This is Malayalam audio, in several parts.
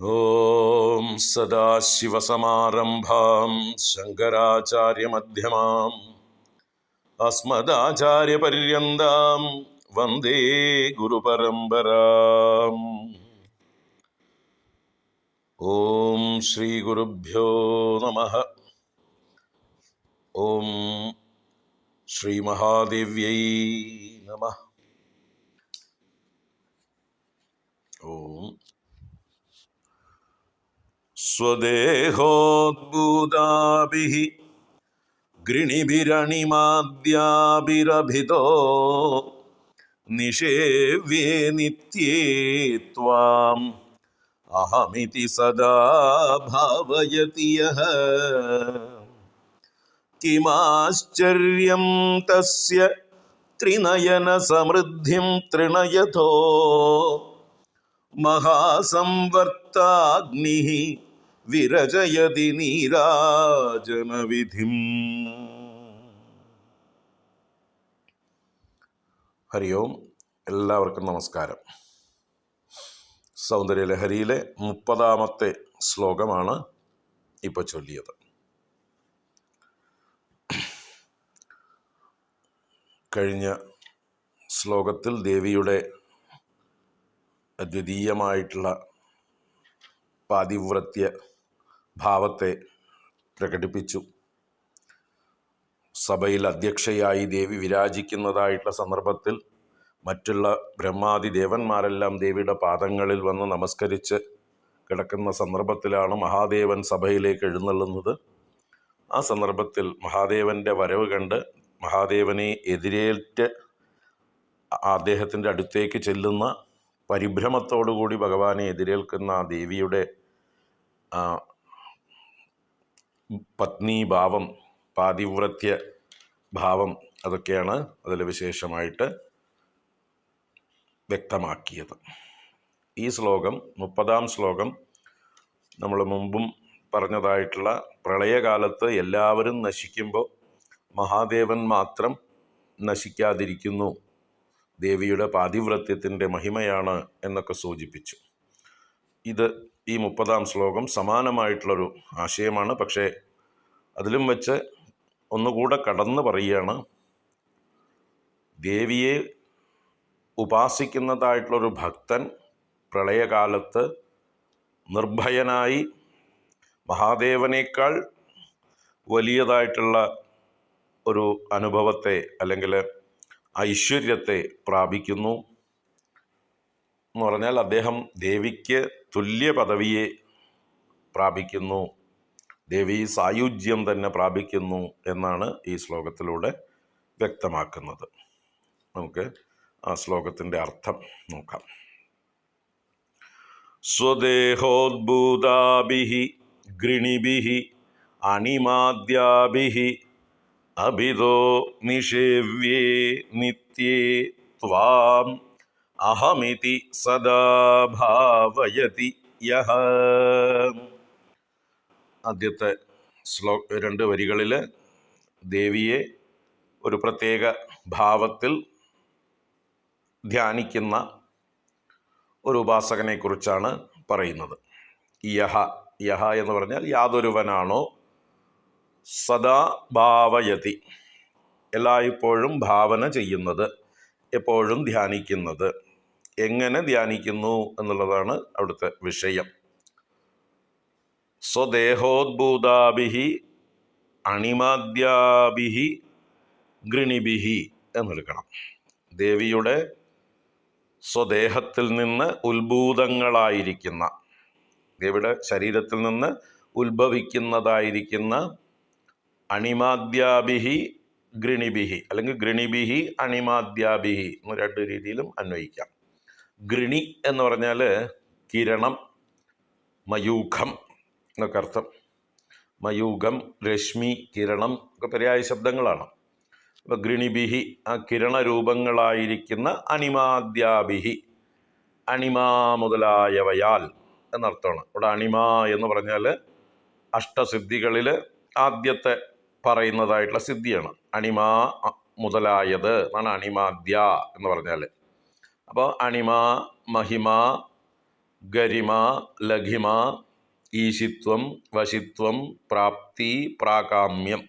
ॐ सदाशिवसमारम्भां शङ्कराचार्यमध्यमाम् अस्मदाचार्यपर्यन्तां वंदे गुरुपरम्पराम् ॐ श्रीगुरुभ्यो नमः। ॐ श्रीमहादेव्यै नमः। ॐ स्वदेहोद्भूताभिः गृणिभिरणिमाद्याभिरभितो निषेव्ये नित्ये त्वाम्। अहमिति सदा भावयति यः। किमाश्चर्यं तस्य त्रिनयनसमृद्धिं तृणयतो। महासंवर्ताग्निः വിരചയതി നീരാജനവിധിം. ഹരി ഓം എല്ലാവർക്കും നമസ്കാരം. സൗന്ദര്യലഹരിയിലെ മുപ്പതാമത്തെ ശ്ലോകമാണ് ഇപ്പൊ ചൊല്ലിയത്. കഴിഞ്ഞ ശ്ലോകത്തിൽ ദേവിയുടെ അദ്വിതീയമായിട്ടുള്ള പാതിവ്രത്യ ഭാവത്തെ പ്രകടിപ്പിച്ചു. സഭയിൽ അധ്യക്ഷയായി ദേവി വിരാജിക്കുന്നതായിട്ടുള്ള സന്ദർഭത്തിൽ മറ്റുള്ള ബ്രഹ്മാതി ദേവന്മാരെല്ലാം ദേവിയുടെ പാദങ്ങളിൽ വന്ന് നമസ്കരിച്ച് കിടക്കുന്ന സന്ദർഭത്തിലാണ് മഹാദേവൻ സഭയിലേക്ക് എഴുന്നള്ളുന്നത്. ആ സന്ദർഭത്തിൽ മഹാദേവന്റെ വരവ് കണ്ട് മഹാദേവനെ എതിരേറ്റ് അദ്ദേഹത്തിന്റെ അടുത്തേക്ക് ചെല്ലുന്ന പരിഭ്രമത്തോടുകൂടി ഭഗവാനെ എതിരേൽക്കുന്ന ആ ദേവിയുടെ പത്നീഭാവം പാതിവ്രത്യ ഭാവം അതൊക്കെയാണ് അതിൽ വിശേഷമായിട്ട് വ്യക്തമാക്കിയത്. ഈ ശ്ലോകം മുപ്പതാം ശ്ലോകം നമ്മൾ മുമ്പും പറഞ്ഞതായിട്ടുള്ള പ്രളയകാലത്ത് എല്ലാവരും നശിക്കുമ്പോൾ മഹാദേവൻ മാത്രം നശിക്കാതിരിക്കുന്നു. ദേവിയുടെ പാതിവ്രത്യത്തിന്റെ മഹിമയാണ് എന്നൊക്കെ സൂചിപ്പിച്ചു. ഇത് ഈ മുപ്പതാം ശ്ലോകം സമാനമായിട്ടുള്ളൊരു ആശയമാണ്. പക്ഷേ അതിലും വെച്ച് ഒന്നുകൂടെ കടന്ന് പറയുകയാണ്. ദേവിയെ ഉപാസിക്കുന്നതായിട്ടുള്ളൊരു ഭക്തൻ പ്രളയകാലത്ത് നിർഭയനായി മഹാദേവനേക്കാൾ വലിയതായിട്ടുള്ള ഒരു അനുഭവത്തെ അല്ലെങ്കിൽ ഐശ്വര്യത്തെ പ്രാപിക്കുന്നു. എന്ന് പറഞ്ഞാൽ അദ്ദേഹം ദേവിക്ക് തുല്യ പദവിയെ പ്രാപിക്കുന്നു. ദേവി സായുജ്യം തന്നെ പ്രാപിക്കുന്നു എന്നാണ് ഈ ശ്ലോകത്തിലൂടെ വ്യക്തമാക്കുന്നത്. നമുക്ക് ആ ശ്ലോകത്തിന്റെ അർത്ഥം നോക്കാം. സ്വദേഹോദ്ഭൂതാഭി ഗൃണിഭി അണിമാദ്യാഭി അഭിതോ നിഷേവ്യേ നിത്യേ ത്വാം അഹമിതി സദാ ഭാവയതി യഹ. ആദ്യത്തെ ശ്ലോ രണ്ട് വരികളിൽ ദേവിയെ ഒരു പ്രത്യേക ഭാവത്തിൽ ധ്യാനിക്കുന്ന ഒരു ഉപാസകനെക്കുറിച്ചാണ് പറയുന്നത്. യഹ യഹ എന്ന് പറഞ്ഞാൽ യാതൊരുവനാണോ? സദാ ഭാവയതി. എല്ലായ്പ്പോഴും ഭാവന ചെയ്യുന്നത് എപ്പോഴും ധ്യാനിക്കുന്നത്. എങ്ങനെ ധ്യാനിക്കുന്നു എന്നുള്ളതാണ് അവിടുത്തെ വിഷയം. സ്വദേഹോദ്ഭൂതാഭിഹി അണിമാദ്യാഭിഹി ഗൃണിഭിഹി എന്നെടുക്കണം. ദേവിയുടെ സ്വദേഹത്തിൽ നിന്ന് ഉത്ഭൂതങ്ങളായിരിക്കുന്ന ദേവിയുടെ ശരീരത്തിൽ നിന്ന് ഉത്ഭവിക്കുന്നതായിരിക്കുന്ന അണിമാദ്യാഭിഹി ഗൃണിഭിഹി അല്ലെങ്കിൽ ഗൃണിഭിഹി അണിമാദ്യാഭിഹി എന്ന് രണ്ട് രീതിയിലും അന്വയിക്കാം. ഗൃണി എന്ന് പറഞ്ഞാൽ കിരണം മയൂഖം എന്നൊക്കെ അർത്ഥം. മയൂഖം രശ്മി കിരണം ഒക്കെ പര്യായ ശബ്ദങ്ങളാണ്. അപ്പോൾ ഗൃണിബിഹി ആ കിരണരൂപങ്ങളായിരിക്കുന്ന അണിമാദ്യാഭിഹി അണിമാ മുതലായവയാൽ എന്നർത്ഥമാണ്. ഇവിടെ അണിമ എന്ന് പറഞ്ഞാൽ അഷ്ടസിദ്ധികളിൽ ആദ്യത്തെ പറയുന്നതായിട്ടുള്ള സിദ്ധിയാണ്. അണിമാ മുതലായത് എന്നാണ് അണിമാദ്യ എന്ന് പറഞ്ഞാൽ അപ്പോൾ അണിമ മഹിമ ഗരിമ ലഘിമ ഈശിത്വം വശിത്വം പ്രാപ്തി പ്രാകാമ്യം.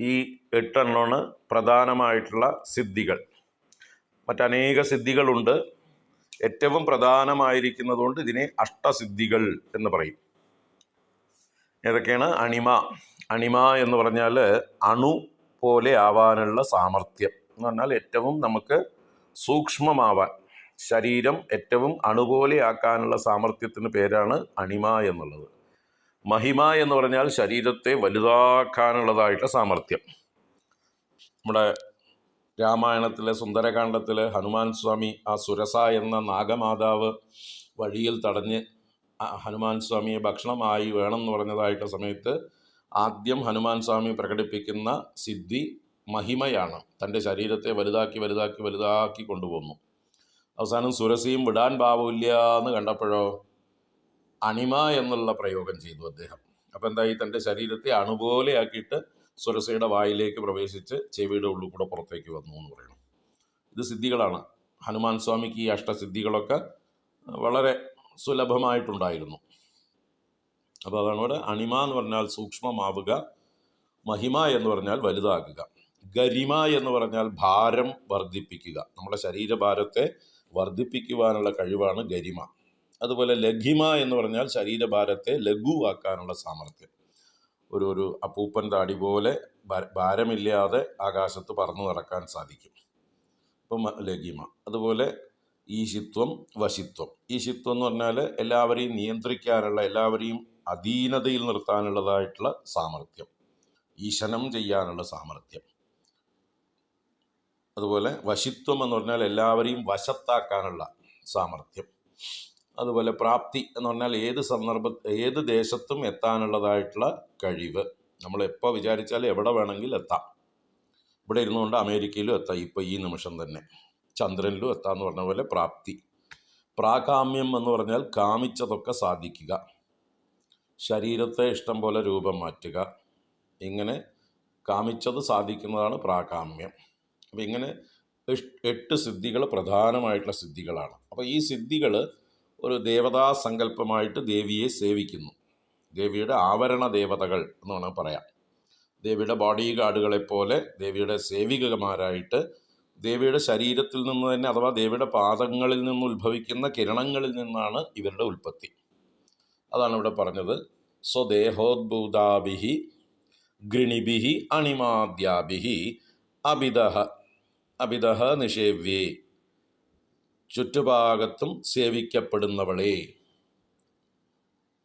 ഈ എട്ടെണ്ണമാണ് പ്രധാനമായിട്ടുള്ള സിദ്ധികൾ. മറ്റനേക സിദ്ധികളുണ്ട്. ഏറ്റവും പ്രധാനമായിരിക്കുന്നതുകൊണ്ട് ഇതിനെ അഷ്ടസിദ്ധികൾ എന്ന് പറയും. ഏതൊക്കെയാണ്? അണിമ. അണിമ എന്ന് പറഞ്ഞാൽ അണു പോലെ ആവാനുള്ള സാമർഥ്യം എന്ന് പറഞ്ഞാൽ ഏറ്റവും നമുക്ക് സൂക്ഷ്മമാവാൻ. ശരീരം ഏറ്റവും അണുപോലെയാക്കാനുള്ള സാമർഥ്യത്തിന് പേരാണ് അണിമ എന്നുള്ളത്. മഹിമ എന്ന് പറഞ്ഞാൽ ശരീരത്തെ വലുതാക്കാനുള്ളതായിട്ടുള്ള സാമർഥ്യം. നമ്മുടെ രാമായണത്തിലെ സുന്ദരകാന്ഡത്തിലെ ഹനുമാൻ സ്വാമി ആ സുരസ എന്ന നാഗമാതാവ് വഴിയിൽ തടഞ്ഞ് ഹനുമാൻ സ്വാമിയെ ഭക്ഷണമായി വേണം എന്ന് പറഞ്ഞതായിട്ട് സമയത്ത് ആദ്യം ഹനുമാൻ സ്വാമി പ്രകടിപ്പിക്കുന്ന സിദ്ധി മഹിമയാണ്. തന്റെ ശരീരത്തെ വലുതാക്കി വലുതാക്കി വലുതാക്കി കൊണ്ടുപോകുന്നു അവസാനം സുരസിയും വിടാൻ ഭാവമില്ല എന്ന് കണ്ടപ്പോഴോ അണിമ എന്നുള്ള പ്രയോഗം ചെയ്തു അദ്ദേഹം. അപ്പം എന്തായി? തന്റെ ശരീരത്തെ അണുപോലെയാക്കിയിട്ട് സുരസയുടെ വായിലേക്ക് പ്രവേശിച്ച് ചെവിയുടെ ഉള്ളിൽ കൂടെ പുറത്തേക്ക് വന്നു എന്ന് പറയുന്നു. ഇത് സിദ്ധികളാണ്. ഹനുമാൻ സ്വാമിക്ക് ഈ അഷ്ടസിദ്ധികളൊക്കെ വളരെ സുലഭമായിട്ടുണ്ടായിരുന്നു. അപ്പോൾ അതാണ് ഇവിടെ അണിമ എന്ന് പറഞ്ഞാൽ സൂക്ഷ്മമാവുക മഹിമ എന്ന് പറഞ്ഞാൽ വലുതാക്കുക ഗരിമ എന്ന് പറഞ്ഞാൽ ഭാരം വർദ്ധിപ്പിക്കുക. നമ്മുടെ ശരീരഭാരത്തെ വർദ്ധിപ്പിക്കുവാനുള്ള കഴിവാണ് ഗരിമ. അതുപോലെ ലഘിമ എന്ന് പറഞ്ഞാൽ ശരീരഭാരത്തെ ലഘുവാക്കാനുള്ള സാമർഥ്യം. ഒരു ഒരു അപ്പൂപ്പൻ താടി പോലെ ഭാരമില്ലാതെ ആകാശത്ത് പറന്നു നടക്കാൻ സാധിക്കും. ഇപ്പം ലഘിമ. അതുപോലെ ഈശിത്വം വശിത്വം. ഈശിത്വം എന്ന് പറഞ്ഞാൽ എല്ലാവരെയും നിയന്ത്രിക്കാനുള്ള എല്ലാവരെയും അധീനതയിൽ നിർത്താനുള്ളതായിട്ടുള്ള സാമർഥ്യം. ഈശനം ചെയ്യാനുള്ള സാമർഥ്യം. അതുപോലെ വശിത്വം എന്ന് പറഞ്ഞാൽ എല്ലാവരെയും വശത്താക്കാനുള്ള സാമർഥ്യം. അതുപോലെ പ്രാപ്തി എന്ന് പറഞ്ഞാൽ ഏത് സന്ദർഭ ഏത് ദേശത്തും എത്താനുള്ളതായിട്ടുള്ള കഴിവ്. നമ്മൾ എപ്പോൾ വിചാരിച്ചാൽ എവിടെ വേണമെങ്കിൽ എത്താം. ഇവിടെ ഇരുന്നുകൊണ്ട് അമേരിക്കയിലും എത്താം ഇപ്പോൾ ഈ നിമിഷം തന്നെ. ചന്ദ്രനിലും എത്താന്ന് പറഞ്ഞ പോലെ പ്രാപ്തി. പ്രാകാമ്യം എന്ന് പറഞ്ഞാൽ കാമിച്ചതൊക്കെ സാധിക്കുക. ശരീരത്തെ ഇഷ്ടം പോലെ രൂപം മാറ്റുക. ഇങ്ങനെ കാമിച്ചത് സാധിക്കുന്നതാണ് പ്രാകാമ്യം. അപ്പം ഇങ്ങനെ എട്ട് സിദ്ധികൾ പ്രധാനമായിട്ടുള്ള സിദ്ധികളാണ്. അപ്പോൾ ഈ സിദ്ധികൾ ഒരു ദേവതാ സങ്കല്പമായിട്ട് ദേവിയെ സേവിക്കുന്നു. ദേവിയുടെ ആവരണ ദേവതകൾ എന്ന് വേണമെങ്കിൽ പറയാം ദേവിയുടെ ബോഡി ഗാർഡുകളെ പോലെ ദേവിയുടെ സേവികമാരായിട്ട് ദേവിയുടെ ശരീരത്തിൽ നിന്ന് തന്നെ അഥവാ ദേവിയുടെ പാദങ്ങളിൽ നിന്ന് ഉത്ഭവിക്കുന്ന കിരണങ്ങളിൽ നിന്നാണ് ഇവരുടെ ഉൽപ്പത്തി. അതാണ് ഇവിടെ പറഞ്ഞത്. സ്വദേഹോദ്ഭൂതാഭിഹി ഗൃണിഭിഹി അണിമാദ്യാഭിഹി അഭിതഹ അഭിതഹ നിഷേവ്യേ. ചുറ്റുഭാഗത്തും സേവിക്കപ്പെടുന്നവളെ.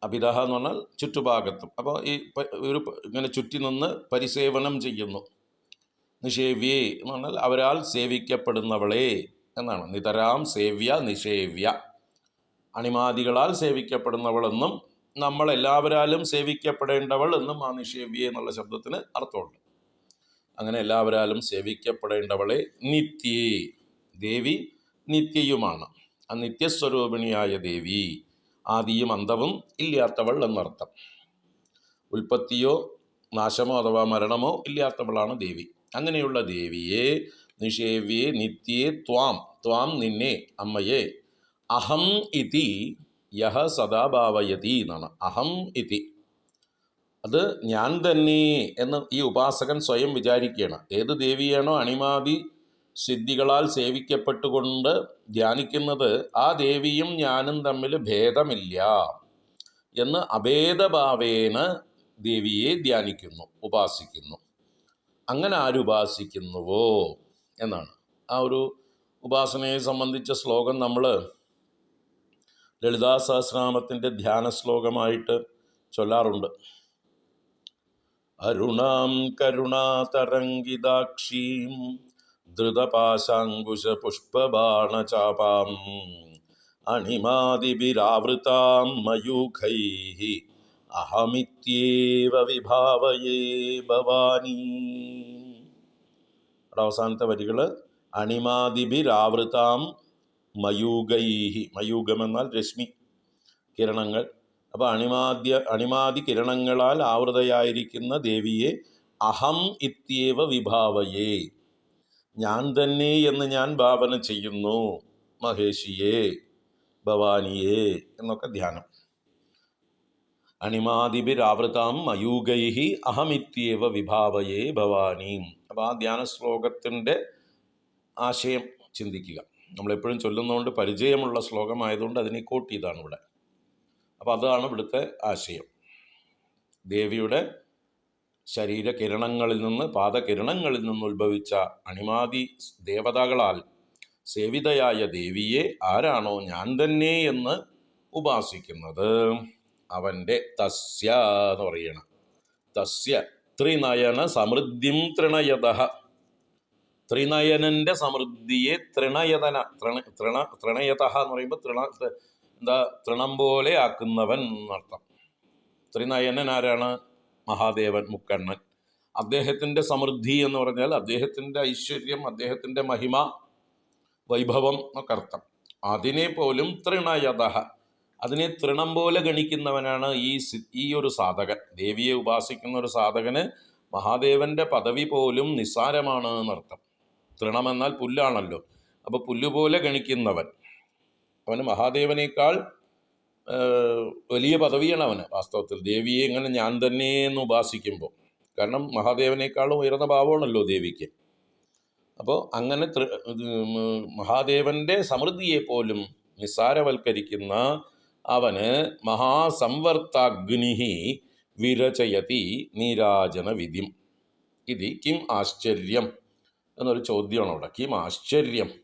അഭിതഹ എന്ന് പറഞ്ഞാൽ ചുറ്റുഭാഗത്തും. അപ്പോൾ ഈ ഒരു ഇങ്ങനെ ചുറ്റി നിന്ന് പരിസേവനം ചെയ്യുന്നു. നിഷേവ്യേ എന്ന് പറഞ്ഞാൽ അവരാൽ സേവിക്കപ്പെടുന്നവളെ എന്നാണ്. നിതരാം സേവ്യ നിഷേവ്യ. അണിമാദികളാൽ സേവിക്കപ്പെടുന്നവളെന്നും നമ്മളെല്ലാവരാലും സേവിക്കപ്പെടേണ്ടവൾ എന്നും ആ നിഷേവ്യ എന്നുള്ള ശബ്ദത്തിന് അർത്ഥമുണ്ട്. അങ്ങനെ എല്ലാവരാലും സേവിക്കപ്പെടേണ്ടവളെ നിത്യേ. ദേവി നിത്യയുമാണ്. ആ നിത്യസ്വരൂപിണിയായ ദേവി. ആദിയും അന്തവും ഇല്ലാത്തവൾ എന്നർത്ഥം. ഉൽപ്പത്തിയോ നാശമോ അഥവാ മരണമോ ഇല്ലാത്തവളാണ് ദേവി. അങ്ങനെയുള്ള ദേവിയെ നിഷേവ്യേ നിത്യേ ത്വാം. ത്വാം നിന്നെ അമ്മയെ. അഹം ഇതി യഹ സദാഭാവയതി എന്നാണ്. അഹം ഇതി. അത് ഞാൻ തന്നെ എന്ന് ഈ ഉപാസകൻ സ്വയം വിചാരിക്കുകയാണ്. ഏത് ദേവിയാണോ അണിമാതി സിദ്ധികളാൽ സേവിക്കപ്പെട്ടുകൊണ്ട് ധ്യാനിക്കുന്നത് ആ ദേവിയും ഞാനും തമ്മിൽ ഭേദമില്ല എന്ന് അഭേദഭാവേന ദേവിയെ ധ്യാനിക്കുന്നു ഉപാസിക്കുന്നു. അങ്ങനെ ആരുപാസിക്കുന്നുവോ എന്നാണ്. ആ ഒരു ഉപാസനയെ സംബന്ധിച്ച ശ്ലോകം നമ്മൾ ലളിതാ ധ്യാന ശ്ലോകമായിട്ട് ചൊല്ലാറുണ്ട്. അരുണാം കരുണാതരംഗിതാക്ഷീം ധൃതപാശാങ്കുശപുഷ്പബാണചാപാം അണിമാതിഭിരാവൃതാം മയൂഖൈः അഹമിത്യേവ വിഭാവയേ ഭവാനി. അവസാനത്തെ വരികൾ. അണിമാതിഭിരാവൃതാം മയൂഗൈഹി മയൂഗം എന്നാൽ രശ്മി. കിരണങ്ങൾ. അപ്പോൾ അണിമാദ്യ അണിമാതി കിരണങ്ങളാൽ ആവൃതയായിരിക്കുന്ന ദേവിയെ അഹം ഇത്യേവ വിഭാവയേ. ഞാൻ തന്നെ എന്ന് ഞാൻ ഭാവന ചെയ്യുന്നു മഹേഷിയെ ഭവാനിയെ എന്നൊക്കെ ധ്യാനം. അണിമാതിബിരാവൃതാം മയൂകൈഹി അഹമിത്യേവ വിഭാവയേ ഭവാനീം. അപ്പോൾ ആ ധ്യാന ശ്ലോകത്തിന്റെ ആശയം ചിന്തിക്കുക. നമ്മളെപ്പോഴും ചൊല്ലുന്നതുകൊണ്ട് പരിചയമുള്ള ശ്ലോകമായതുകൊണ്ട് അതിനെ കോട്ട് ഇവിടെ. അപ്പോൾ അതാണ് ഇവിടുത്തെ ആശയം. ദേവിയുടെ ശരീരകിരണങ്ങളിൽ നിന്ന് പാദകിരണങ്ങളിൽ നിന്ന് ഉത്ഭവിച്ച അണിമാതി ദേവതകളാൽ സേവിതയായ ദേവിയെ ആരാണോ ഞാൻ തന്നെ എന്ന് ഉപാസിക്കുന്നത്. അവന്റെ തസ്യ എന്ന് പറയണം. തസ്യ ത്രിനയന സമൃദ്ധിം ത്രിണയത. ത്രിനയനന്റെ സമൃദ്ധിയെ തൃണയതന തൃണ തൃണ തൃണയത എന്ന് പറയുമ്പോൾ തൃണ എന്താ? തൃണം പോലെ ആക്കുന്നവൻ എന്നർത്ഥം. ത്രിനയനൻ ആരാണ്? മഹാദേവൻ മുക്കണ്ണൻ. അദ്ദേഹത്തിന്റെ സമൃദ്ധി എന്ന് പറഞ്ഞാൽ അദ്ദേഹത്തിന്റെ ഐശ്വര്യം അദ്ദേഹത്തിന്റെ മഹിമ വൈഭവം എന്നൊക്കെ അർത്ഥം. അതിനെ പോലും തൃണയത അതിനെ തൃണം പോലെ ഗണിക്കുന്നവനാണ് ഈ ഈ ഒരു സാധകൻ. ദേവിയെ ഉപാസിക്കുന്ന ഒരു സാധകന് മഹാദേവന്റെ പദവി പോലും നിസ്സാരമാണ് എന്നർത്ഥം. തൃണമെന്നാൽ പുല്ലാണല്ലോ. അപ്പോൾ പുല്ലുപോലെ ഗണിക്കുന്നവൻ. അവന് മഹാദേവനേക്കാൾ വലിയ പദവിയാണ് അവന് വാസ്തവത്തിൽ. ദേവിയെ ഇങ്ങനെ ഞാൻ തന്നെ എന്ന് ഉപാസിക്കുമ്പോൾ കാരണം മഹാദേവനേക്കാളും ഉയർന്ന ഭാവമാണല്ലോ ദേവിക്ക്. അപ്പോൾ അങ്ങനെ മഹാദേവന്റെ സമൃദ്ധിയെ പോലും നിസ്സാരവൽക്കരിക്കുന്ന അവന് മഹാസംവർത്താഗ്നി വിരചയതി നീരാജന വിധിം ഇത് കിം ആശ്ചര്യം എന്നൊരു ചോദ്യമാണ് അവിടെ. കിം ആശ്ചര്യം.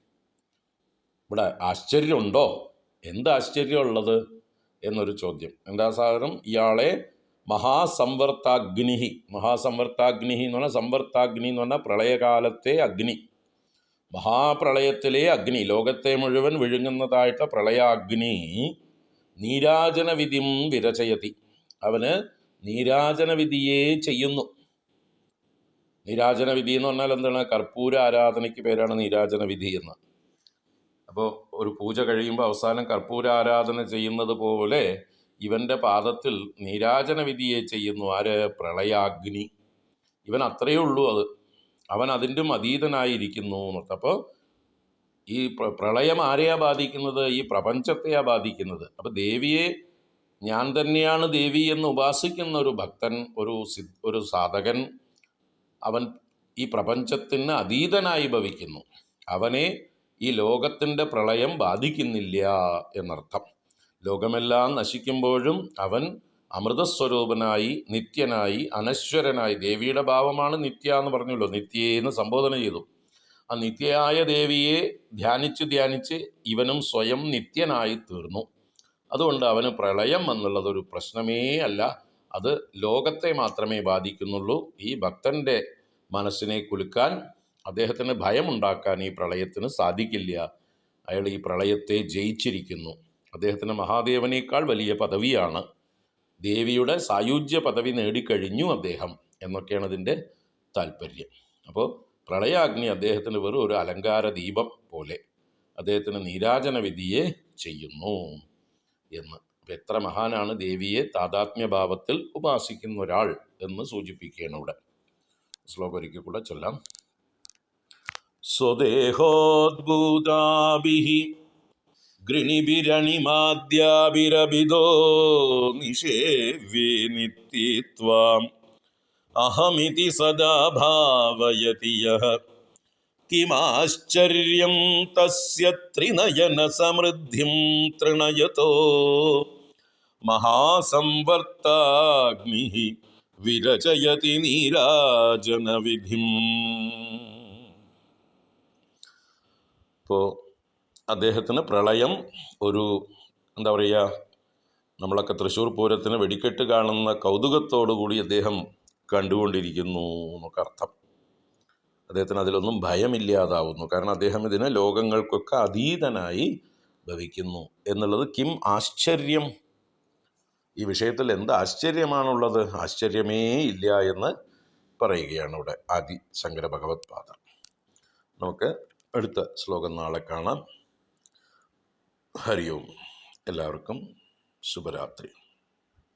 ഇവിടെ ആശ്ചര്യമുണ്ടോ? എന്ത് ആശ്ചര്യമുള്ളത്? എന്നൊരു ചോദ്യം. എന്താ സാധനം ഇയാളെ മഹാസംവർത്താഗ്നി മഹാസംവർത്താഗ്നിഹി എന്ന് പറഞ്ഞാൽ സംവർത്താഗ്നി എന്ന് പറഞ്ഞാൽ പ്രളയകാലത്തെ അഗ്നി. മഹാപ്രളയത്തിലെ അഗ്നി. ലോകത്തെ മുഴുവൻ വിഴുങ്ങുന്നതായിട്ട് പ്രളയാഗ്നി. നീരാജന വിധിം വിരചയതി. അവന് നീരാജന വിധിയെ ചെയ്യുന്നു. നീരാജന വിധി എന്ന് പറഞ്ഞാൽ എന്താണ്? കർപ്പൂര ആരാധനയ്ക്ക് പേരാണ് നീരാജന വിധി എന്ന്. അപ്പോൾ ഒരു പൂജ കഴിയുമ്പോൾ അവസാനം കർപ്പൂരാരാധന ചെയ്യുന്നത് പോലെ ഇവന്റെ പാദത്തിൽ നീരാജന വിധിയെ ചെയ്യുന്നു. ആര്? പ്രളയാഗ്നി. ഇവൻ അത്രയേ ഉള്ളൂ അത്. അവൻ അതിന്റെ അതീതനായിരിക്കുന്നു എന്നൊക്കെ അപ്പോൾ ഈ പ്ര- പ്രളയം ആരെയാ ബാധിക്കുന്നത്? ഈ പ്രപഞ്ചത്തെയാ ബാധിക്കുന്നത്. അപ്പോൾ ദേവിയെ ഞാൻ തന്നെയാണ് ദേവി എന്ന് ഉപാസിക്കുന്ന ഒരു ഭക്തൻ ഒരു ഒരു സാധകൻ അവൻ ഈ പ്രപഞ്ചത്തിന് അതീതനായി ഭവിക്കുന്നു. അവനെ ഈ ലോകത്തിന്റെ പ്രളയം ബാധിക്കുന്നില്ല എന്നർത്ഥം. ലോകമെല്ലാം നശിക്കുമ്പോഴും അവൻ അമൃതസ്വരൂപനായി നിത്യനായി അനശ്വരനായി ദേവിയുടെ ഭാവമാണ് നിത്യ എന്ന് പറഞ്ഞല്ലോ നിത്യേന്ന് സംബോധന ചെയ്തു. ആ നിത്യയായ ദേവിയെ ധ്യാനിച്ച് ധ്യാനിച്ച് ഇവനും സ്വയം നിത്യനായി തീർന്നു. അതുകൊണ്ട് അവന് പ്രളയം എന്നുള്ളത് ഒരു പ്രശ്നമേ അല്ല. അത് ലോകത്തെ മാത്രമേ ബാധിക്കുന്നുള്ളൂ. ഈ ഭക്തന്റെ മനസ്സിനെ കുലുക്കാൻ അദ്ദേഹത്തിന് ഭയമുണ്ടാക്കാൻ ഈ പ്രളയത്തിന് സാധിക്കില്ല. അയാൾ ഈ പ്രളയത്തെ ജയിച്ചിരിക്കുന്നു. അദ്ദേഹത്തിന് മഹാദേവനേക്കാൾ വലിയ പദവിയാണ്. ദേവിയുടെ സായുജ്യ പദവി നേടിക്കഴിഞ്ഞു അദ്ദേഹം എന്നൊക്കെയാണ് ഇതിന്റെ താല്പര്യം. അപ്പോൾ പ്രളയാഗ്നി അദ്ദേഹത്തിന് വെറും ഒരു അലങ്കാര ദീപം പോലെ അദ്ദേഹത്തിന് നീരാജന വിധിയെ ചെയ്യുന്നു എന്ന്. എത്ര മഹാനാണ് ദേവിയെ താതാത്മ്യഭാവത്തിൽ ഉപാസിക്കുന്ന ഒരാൾ എന്ന് സൂചിപ്പിക്കുകയാണ് ഇവിടെ. ശ്ലോകം ഒരിക്കൽ കൂടെ ചൊല്ലാം. സ്വദേഹോദ്ഭൂതാഭിः ഗൃണിഭിരണിമാദ്യാഭിരഭിതോ നിഷേവ്യേ നിത്യത്വാം അഹമിതി സദാ ഭാവയതി യഃ കിമാശ്ചര്യം തസ്യ ത്രിനയന സമൃദ്ധിം തൃണയതോ മഹാസംവർത്താഗ്നി വിരചയതി നീരാജനവിധിം ഇപ്പോൾ അദ്ദേഹത്തിന് പ്രളയം ഒരു എന്താ പറയുക നമ്മളൊക്കെ തൃശ്ശൂർ പൂരത്തിന് വെടിക്കെട്ട് കാണുന്ന കൗതുകത്തോടു കൂടി അദ്ദേഹം കണ്ടുകൊണ്ടിരിക്കുന്നു എന്നൊക്കെ അർത്ഥം. അദ്ദേഹത്തിന് അതിലൊന്നും ഭയമില്ലാതാവുന്നു. കാരണം അദ്ദേഹം ഇതിനെ ലോകങ്ങൾക്കൊക്കെ അതീതനായി ഭവിക്കുന്നു എന്നുള്ളത് കിം ആശ്ചര്യം. ഈ വിഷയത്തിൽ എന്ത് ആശ്ചര്യമാണുള്ളത്? ആശ്ചര്യമേ ഇല്ല എന്ന് പറയുകയാണ് ഇവിടെ ആദി ശങ്കര ഭഗവത് പാദം നമുക്ക് അടുത്ത ശ്ലോകം നാളെ കാണാം. ഹരി ഓം എല്ലാവർക്കും ശുഭരാത്രി.